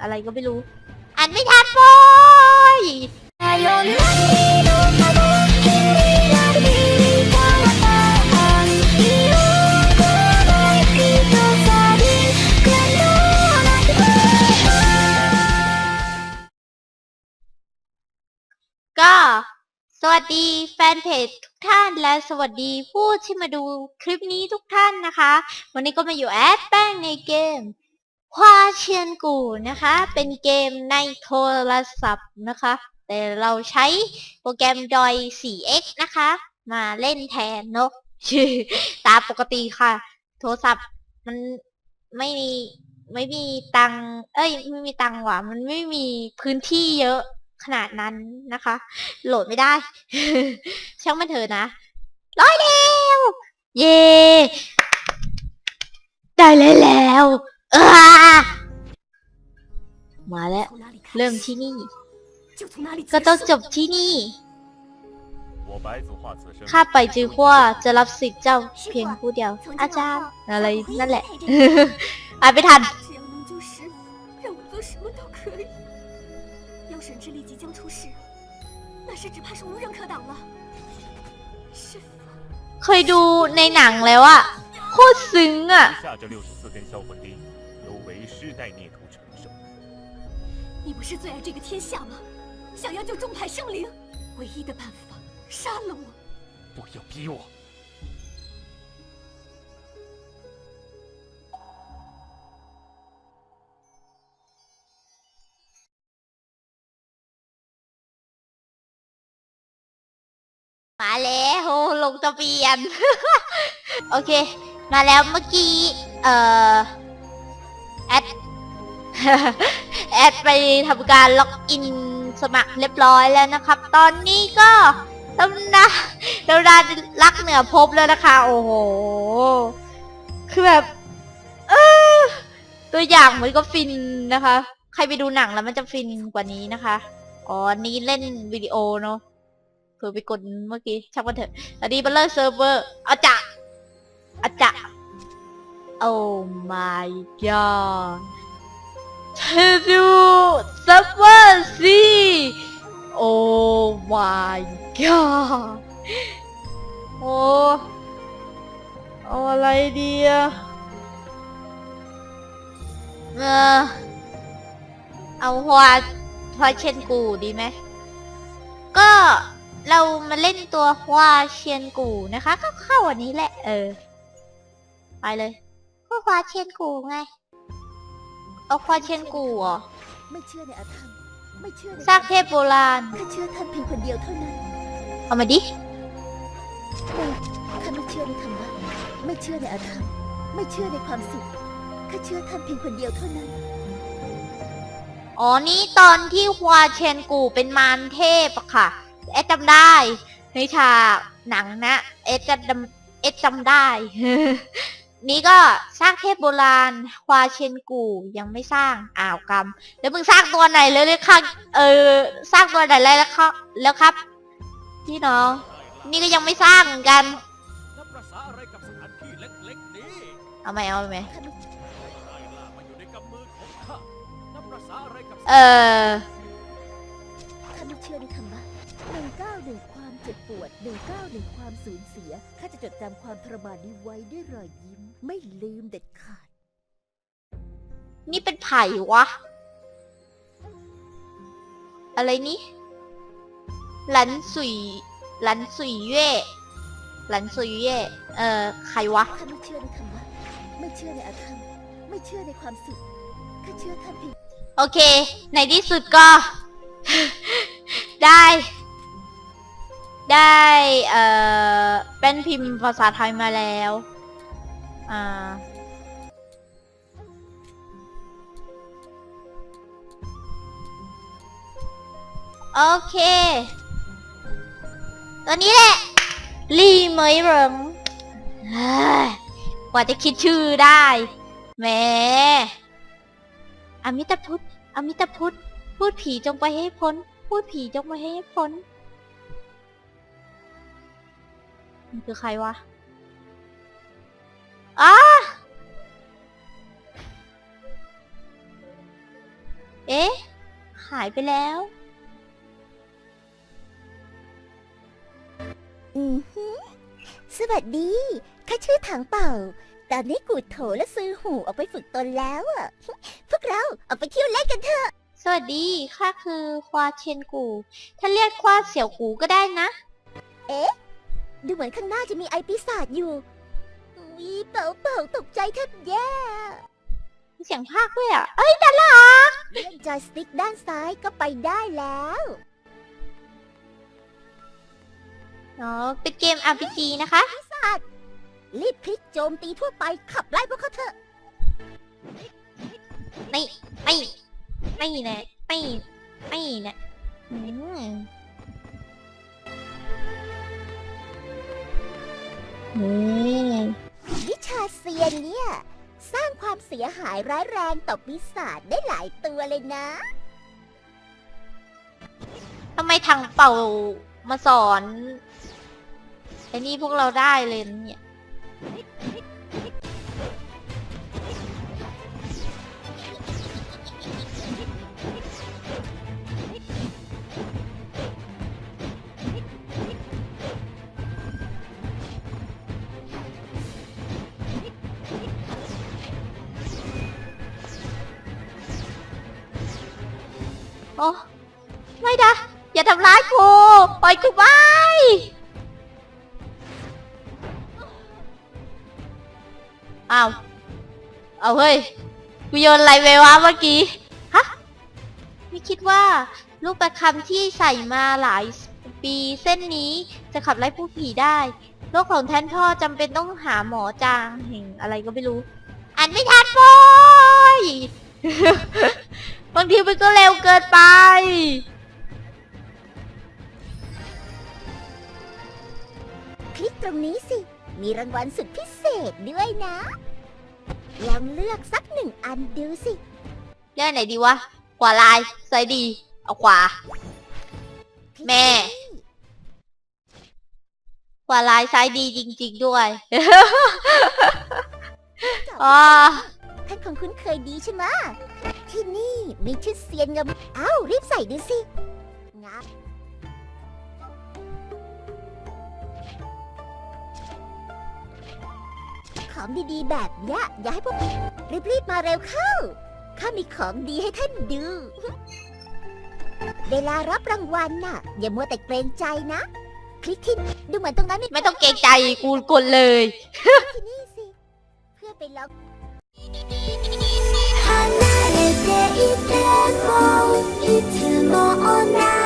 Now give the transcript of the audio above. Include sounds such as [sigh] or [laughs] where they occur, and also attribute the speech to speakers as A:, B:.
A: อะไรก็ไม่รู้ อ่านไม่ทันโว้ยก็ สวัสดีแฟนเพจทุกท่านและสวัสดีผู้ที่มาดูคลิปนี้ทุกท่านนะคะ วันนี้ก็มาอยู่แอดแป้งในเกม ควาเชียนกูนะคะ เป็นเกมในโทรศัพท์นะคะ แต่เราใช้โปรแกรมดอย 4x นะคะ มาเล่นแทนเนอะตามปกติค่ะ โทรศัพท์มันไม่มีไม่มีตัง เอ้ย ไม่มีตังค์ว่ะ มันไม่มีพื้นที่เยอะขนาดนั้นนะคะ โหลดไม่ได้ ช่างมันเถอะนะ ร้อยเดียวเย่ได้แล้ว มาแล้ว เริ่มที่นี่ ก็ต้องจบที่นี่ ข้าไปจือขั้วจะรับสิทธิ์เจ้าเพียงผู้เดียว อาจารย์ อะไรนั่นแหละอ่านไปทันเคยดูในหนังแล้วอะโคตรซึ้งอะ
B: 下这六十四根销魂钉，有为师代孽徒承受。
C: 你不是最爱这个天下吗？想要救众派生灵，唯一的办法，杀了我。
B: 不要逼我！ [laughs]
A: มาแล้วลงทะเบียน โอเค มาแล้วเมื่อกี้ เอ่อ แอด แอดไปทำการล็อกอินสมัครเรียบร้อยแล้วนะครับ ตอนนี้ก็ตำนาตำนานรักเหนือพบแล้วนะคะ โอ้โห คือแบบ เออตัวอย่างมันก็ฟินนะคะ ใครไปดูหนังแล้วมันจะฟินกว่านี้นะคะ อ๋อ นี่เล่นวิดีโอเนาะเผื่อไปกดเมื่อกี้ช่างมันเถอะตอนนี้บัลเลอร์เซิร์ฟเวอร์อาจาจะ Oh my god เธอดูซิร์ฟเวอร์สิ Oh my god โอ้เอาอะไรดีอะเออเอาฮวาฮวาเชนกูดีไหม ก็เรามาเล่นตัวฮวาเชียนกูนะคะ ก็เข้าวันนี้แหละ เออ ไปเลย ก็ฮวาเชียนกูไง เอาฮวาเชียนกูเหรอ
C: ไม่เชื่อในอาธรรมไม่เชื่อใน
A: ซากเทพโบราณ
C: ข้าเชื่อท่านเพียงคนเดียวเท่านั้น
A: เอามาดิ
C: ข้าไม่เชื่อในธรรมะไม่เชื่อในอาธรรมไม่เชื่อในความสุขข้าเชื่อท่านเพียงคนเดียวเท่านั้น
A: อ๋อนี่ตอนที่ฮวาเชนกูเป็นมารเทพอะค่ะ เอ็ดจำได้ในฉากหนังนะ เอ็ดจะจำเอ็ดจำได้ นี่ก็สร้างเทพโบราณฮวาเชนกูยังไม่สร้างอ้าวกรรมแล้วมึงสร้างตัวไหนเลยเลยค่ะเออสร้างตัวไหนเลยแล้วครับแล้วครับ พี่น้อง นี่ก็ยังไม่สร้างเหมือนกัน
B: นับประษาอะไรกับสถานที่เล็กๆนี้
A: เอาไหมเอาไหม
C: ไล่
B: ล่ามาอยู่ในกำมือของข้านับประษาอะไรกับ
A: เออ
C: จ็บปวดหนึ่งเก้าหนึ่งความสูญเสียข้าจะจดจำความทรมานนี้ไว้ด้วยรอยยิ้ม ไม่ลืมเด็ดขาด
A: นี่เป็นไผ่วะ อะไรนี่หลันสุยหลันสุยเย่หลันสุยเย่เอ่อใครวะ
C: ข้าไม่เชื่อในธรรมะไม่เชื่อในอาธรรมไม่เชื่อในความสุขข้าเชื่อท่านเพียง
A: โอเค ในที่สุดก็ ได้ ได้เอ่อเป็นพิมพ์ภาษาไทยมาแล้วอ่าโอเค ตัวนี้แหละลีเหมยเริงกว่าจะคิดชื่อได้แหมอมิตาพุทธอมิตาพุทธพูดผีจงไปให้พ้น พูดผีจงไปให้พ้น มันคือใครวะอ้าเอ๊ะ หายไปแล้ว
C: อือหือสวัสดี ข้าชื่อถังเป่า ตอนนี้กูดโถและซื้อหูออกไปฝึกตนแล้วอะ พวกเราออกไปเที่ยวเล่นกันเถอะ
A: สวัสดี ข้าคือควาเชนกู ถ้าเรียกควาเสี่ยวกูก็ได้นะ
C: ดูเหมือนข้างหน้าจะมีไอปีศาจอยู่มีเป่าเป่าตกใจแทบแย่
A: มีเสียงภาคด้วยอะ เอ้ยดันละ
C: เลื่อนจอยสติ๊กด้านซ้ายก็ไปได้แล้ว
A: อ๋อ เป็นเกม RPG นะคะ
C: รีบพลิกโจมตีทั่วไปขับไล่พวกเขาเถอะ
A: ไม่ ไม่ ไม่แน่ไม่ ไม่แน่อืม
C: วิชาเซียนเนี่ย สร้างความเสียหายร้ายแรงต่อปีศาจได้หลายตัวเลยนะ
A: ทำไมทางเป่ามาสอนไอ้นี่พวกเราได้เลยเนี่ย โอ้ไม่นะอย่าทำร้ายกู ปล่อยกูไปอ้าว เอาเฮ้ย กูโยนอะไรไปวะเมื่อกี้ ฮะ ไม่คิดว่า ลูกประคำที่ใส่มาหลายปีเส้นนี้จะขับไล่ผู้ผีได้ โรคของแทนพ่อจำเป็นต้องหาหมอจางแห่งอะไรก็ไม่รู้ อ่านไม่ทันโว้ย บางทีมันก็เร็วเกินไป
C: คลิกตรงนี้สิ มีรางวัลสุดพิเศษด้วยนะ ลองเลือกสักหนึ่งอันดูสิ
A: เรื่องไหนดีวะ ขวาลายซ้ายดี เอาขวา แม่ ขวาลายซ้ายดีจริง ๆ ด้วย อ๋อ
C: ท่านคงคุ้นเคยดีใช่ไหมะที่นี่มีชุดเซียนงามเอ้ารีบใส่ดูสิงับของดีๆ แบบเนี้ยอย่าให้พวกรีบๆมาเร็วเข้า ข้ามีของดีให้ท่านดู เวลารับรางวัลน่ะ อย่ามัวแต่เกรงใจนะ คลิกที่ดูเหมือนตรงนั้นมี
A: ไม่ต้องเกรงใจกูกดเลย
C: ที่นี่สิ เพื่อไปลอง
D: ていてもいつも同じ